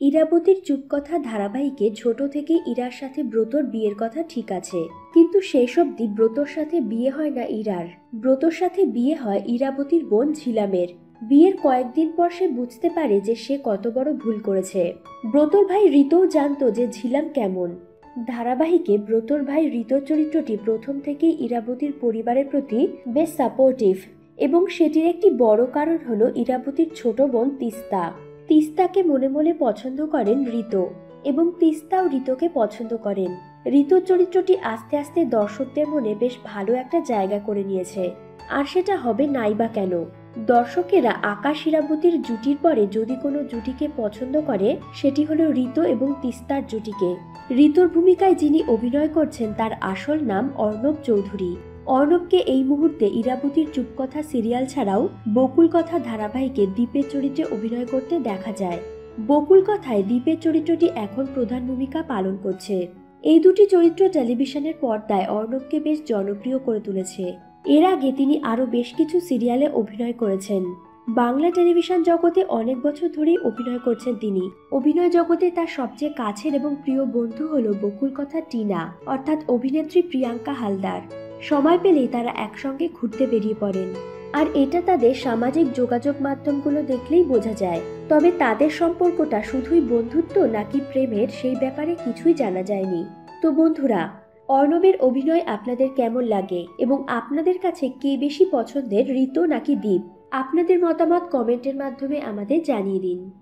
ইরাবতীর চুপকথা ধারাবাহিকে ছোট থেকে ইরার সাথে ব্রতর বিয়ের কথা ঠিক আছে। কিন্তু শেষ অবধি ব্রতর সাথে বিয়ে হয় না ইরার। ব্রতর সাথে বিয়ে হয় ইরাবতীর বোন ঝিলামের। বিয়ের কয়েকদিন পর সে বুঝতে পারে যে সে কত বড় ভুল করেছে। ব্রতর ভাই ঋতও জানতো যে ঝিলাম কেমন। ধারাবাহিকে ব্রতর ভাই ঋত চরিত্রটি প্রথম থেকেই ইরাবতীর পরিবারের প্রতি বেশ সাপোর্টিভ এবং সেটির একটি বড় কারণ হলো ইরাবতীর ছোট বোন তিস্তা। তিস্তাকে মনে মনে পছন্দ করেন ঋত এবং তিস্তাও ঋতকে পছন্দ করেন। ঋত চরিত্রটি আস্তে আস্তে দর্শকদের মনে বেশ ভালো একটা জায়গা করে নিয়েছে। আর সেটা হবে নাই বা কেন? দর্শকেরা আকাশ ইরাবতীর জুটির পরে যদি কোনো জুটিকে পছন্দ করে, সেটি হলো ঋত এবং তিস্তার জুটিকে। ঋতুর ভূমিকায় যিনি অভিনয় করছেন, তার আসল নাম অর্ণব চৌধুরী। অর্ণবকে এই মুহূর্তে ইরাবতীর চুপকথা সিরিয়াল ছাড়াও বকুল কথা ধারাবাহিকে দ্বীপের চরিত্রে অভিনয় করতে দেখা যায়। বকুল কথায় দ্বীপের চরিত্রটি এখন প্রধান ভূমিকা পালন করছে। এই দুটি চরিত্র টেলিভিশনের পর্দায় অর্ণবকে বেশ জনপ্রিয় করে তুলেছে। এর আগে তিনি আরও বেশ কিছু সিরিয়ালে অভিনয় করেছেন। বাংলা টেলিভিশন জগতে অনেক বছর ধরেই অভিনয় করছেন তিনি। অভিনয় জগতে তার সবচেয়ে কাছের এবং প্রিয় বন্ধু হল বকুল কথা টিনা, অর্থাৎ অভিনেত্রী প্রিয়াঙ্কা হালদার। সময় পেলেই তারা একসঙ্গে ঘুরতে বেরিয়ে পড়েন। আর এটা তাদের সামাজিক যোগাযোগ মাধ্যমগুলো দেখলেই বোঝা যায়। তবে তাদের সম্পর্কটা শুধুই বন্ধুত্ব নাকি প্রেমের সেই ব্যাপারে কিছুই জানা যায়নি। তো বন্ধুরা, অর্ণবের অভিনয় আপনাদের কেমন লাগে এবং আপনাদের কাছে কে বেশি পছন্দের, ঋতু নাকি দ্বীপ? আপনাদের মতামত কমেন্টের মাধ্যমে আমাদের জানিয়ে দিন।